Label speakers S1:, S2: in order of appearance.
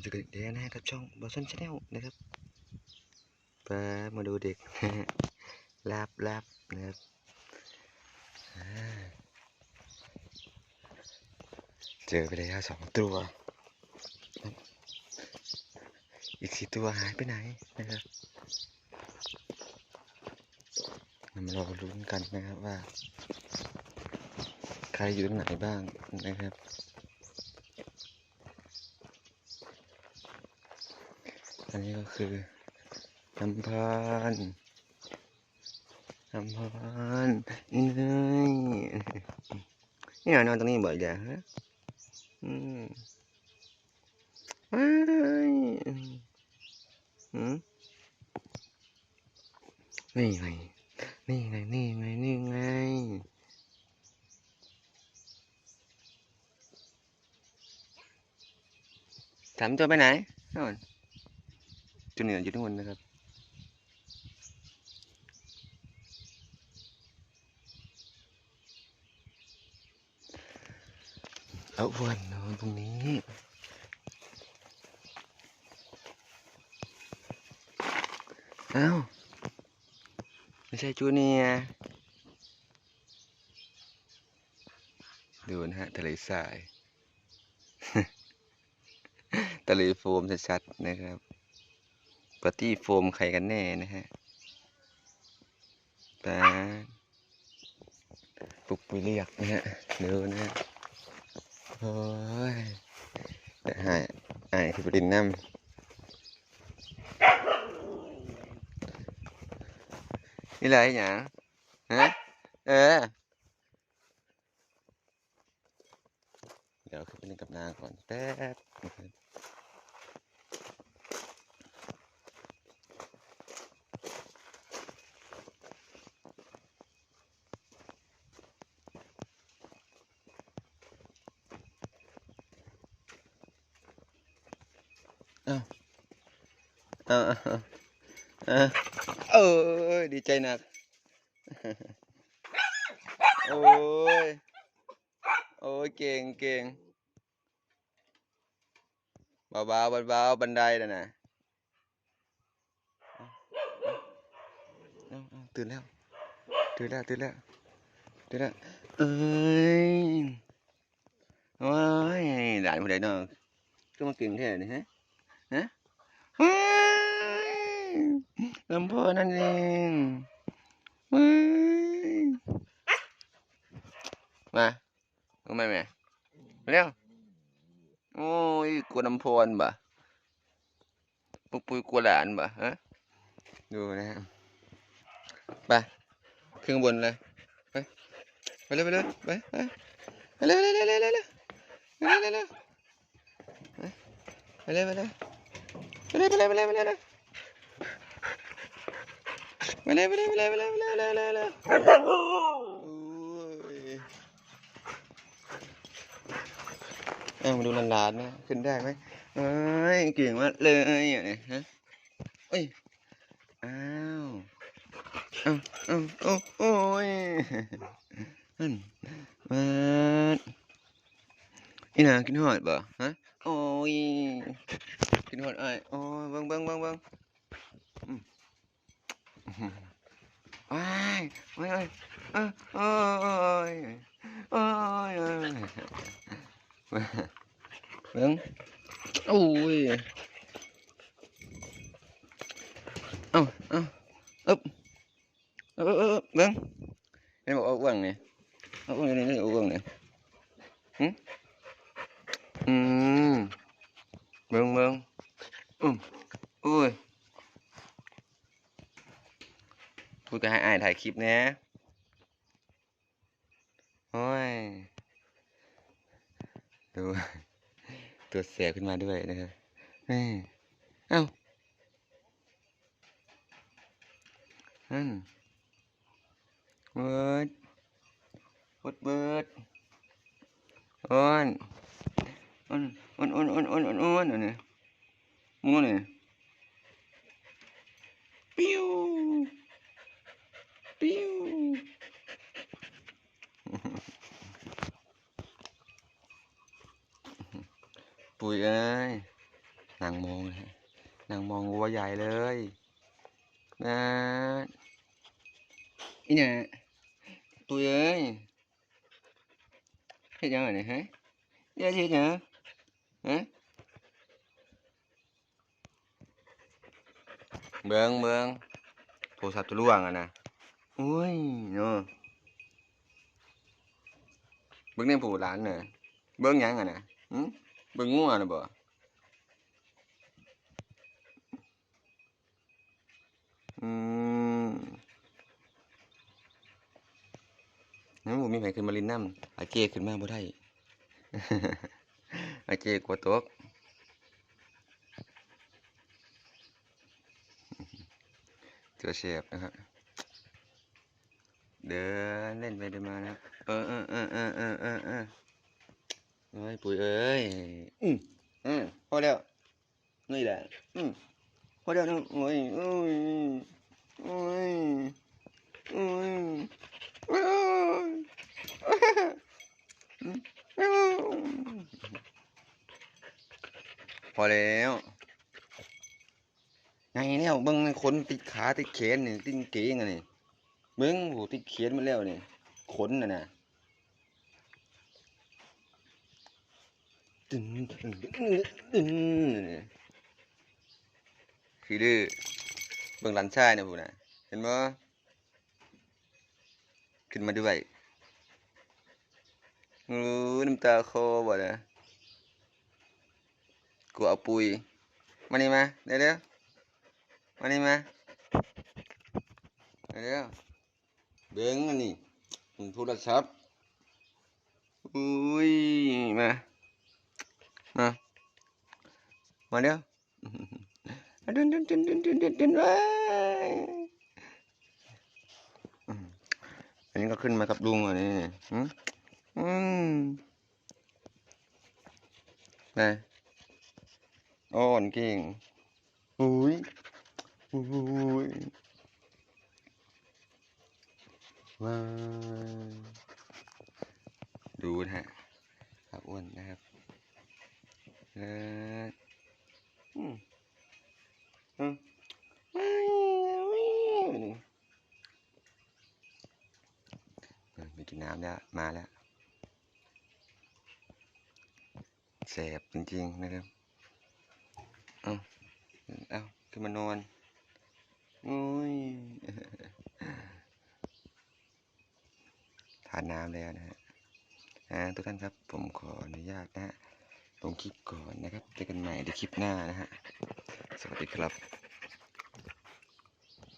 S1: มาดูเด็กเดนะครับช่องบอสันชาแนลนะครับปมาดูเด็กลาบลาบนะครับเจอไปแล้วสองตัว อีกสี่ตัวหายไปไหนนะครับนำรอลุ้นกันนะครับว่า ใครอยู่ตรงไหนบ้างนะครับ อันนี้ก็คือน้ำพานน้ำพานนี่เลยนี่นอนตรงนี้บ่อยอย่าฮะอืมอืมนี่ไงนี่ไงนี่ไงนี่ไงสามตัวไปไหนนู่น ตัวเหนืออยู่นู่นนะครับ เอาวันนอนตรงนี้ เอา้า ไม่ใช่จูเนียดูนะฮะทะเลทราย ทะเลโฟมชัดๆนะครับ ปาร์ตี้โฟมใครกันแน่นะฮะตาปลุกไปเรียกนะฮะเร็วนะฮะโอ้ยแต่หายไอ้ที่ปรินน้ำนี่อะไรเนี่ยฮะเออเดี๋ยวขึ้นไปเล่นกับนางก่อนแป๊บ อ้าอาวอาเออดีใจหนัก โอ้ย โอ้ย เก่งเก่งเบาเบาเบาบันไดนะนะตื่นแล้ว ตื่นแล้ว ตื่นแล้ว ตื่นแล้ว เอ้ยว้ายหลานคนไใดเนาะก็มากินแท้นี่ฮะ นะลำพอนั่นเองมาเอาไหมแม่เร็วโอ้ยกลัวลำพอนบ่ปุกปุยกลัวหลานบ่ฮะดูนะฮะไปขึ้นบนเลยไปไปเลยไปเลยไปไปเลยไปเลยไปเลยไปเลยไปเลยไปเลย ไปเลยไปเลยไปเลยไปเลยไปเลยไปเลยไปเลยไปเลยไปเลยไปเลยไปเลยเออมาดูหลานๆนะขึ้นได้ไหมเอ้ยเก่งมากเลยอย่างนี้ฮะเอ้ยอ้าวอ้าวอ้าวโอ้โอ้ยมันมันนี่นะกินหอดบ่ฮะโอ้ย Xin Huấn ai Ồ, vâng vâng vâng vâng. Ừ. ai ôi ôi. Ôi ôi. Ôi ôi. Vâng. Ôi. Ồ, ồ. Ấp. Ấp ấp vâng. Em một ốc bằng này. พูดก็ให้อายถ่ายคลิปนะโอ้ยดูตัวเสียขึ้นมาด้วยนะครับนี่เอ้านั่นเบิร์ดเบิร์ดเบิร์ดอ้อนอ้อนอ้อนอ้อนอ้อนอ้อนอ้อนอ้อนอันนี้มูนี่ปิ้ว ปิ้วปุ๋ยเอ้ยนางมองนะฮะนางมองวัวใหญ่เลยนะอีเนี่ยตัวเอ้ยเฮ็ดยังไงเนี่ยฮะเฮ็ดเฮ็ดยังฮะเบิ่งเบิ่งโทรศัพท์ตัวล่วงอะนะ โอ้ยเนาะเบิ่งในผู้หลานน่ะเบิ่งยังอะนะหึเบิ่งงัวน่ะบ่อืมงั้นผมมีไผขึ้นมาลินน้ำอาเจขึ้นมาบ่ได้อาเจกลัวตกตัวเชฟนะครับ เดินเล่นไปเดินมานะเออเออเออเออเออเออเออเอ้ยปุ๋ยเอ้ยอืมอืมพอแล้วนี่แหละอืมพอแล้วนะโอ้ยโอ้ยโอ้ยโอ้ยโอ้ยพอแล้วไงเนี่ยเบิ่งขนติดขาติดแขนนี่ติดเกงอะนี่ เบิ่งโหติดแขนมาแล้วนี่ขนน่ะนะตึงตึงตึงตึ้งคือดื้อเบิ่งหลันชายนะพูน่ะเห็นบ่ขึ้นมาด้วยงูน้ำตาคอบ่นะกูเอาปุยมานี่มาเดี๋ยวเดี๋ยวมานี่มาเดี๋ยวเดี๋ยว เบิ่งอันนี้มึงโทรศัพท์อุ้ยมา มา มาเดี๋ยวดึนดึนดึนดึนดึนดึนดึนไว้อืมอันนี้ก็ขึ้นมากับลุงอะนี่อืมอืมไปอ่อนเก่งอุ้ยอุ้ย ว้าดูนะฮะครับอ้วนนะครับแล้วอืมอืมเออมีกินน้ำแล้ว มาแล้วแสบจริงๆนะครับ เอาเอาขึ้นมานอนโอ้ย ทานน้ำแล้วนะฮะทุกท่านครับผมขออนุญาตนะฮะลงคลิปก่อนนะครับเจอกันใหม่ในคลิปหน้านะฮะสวัสดีครับ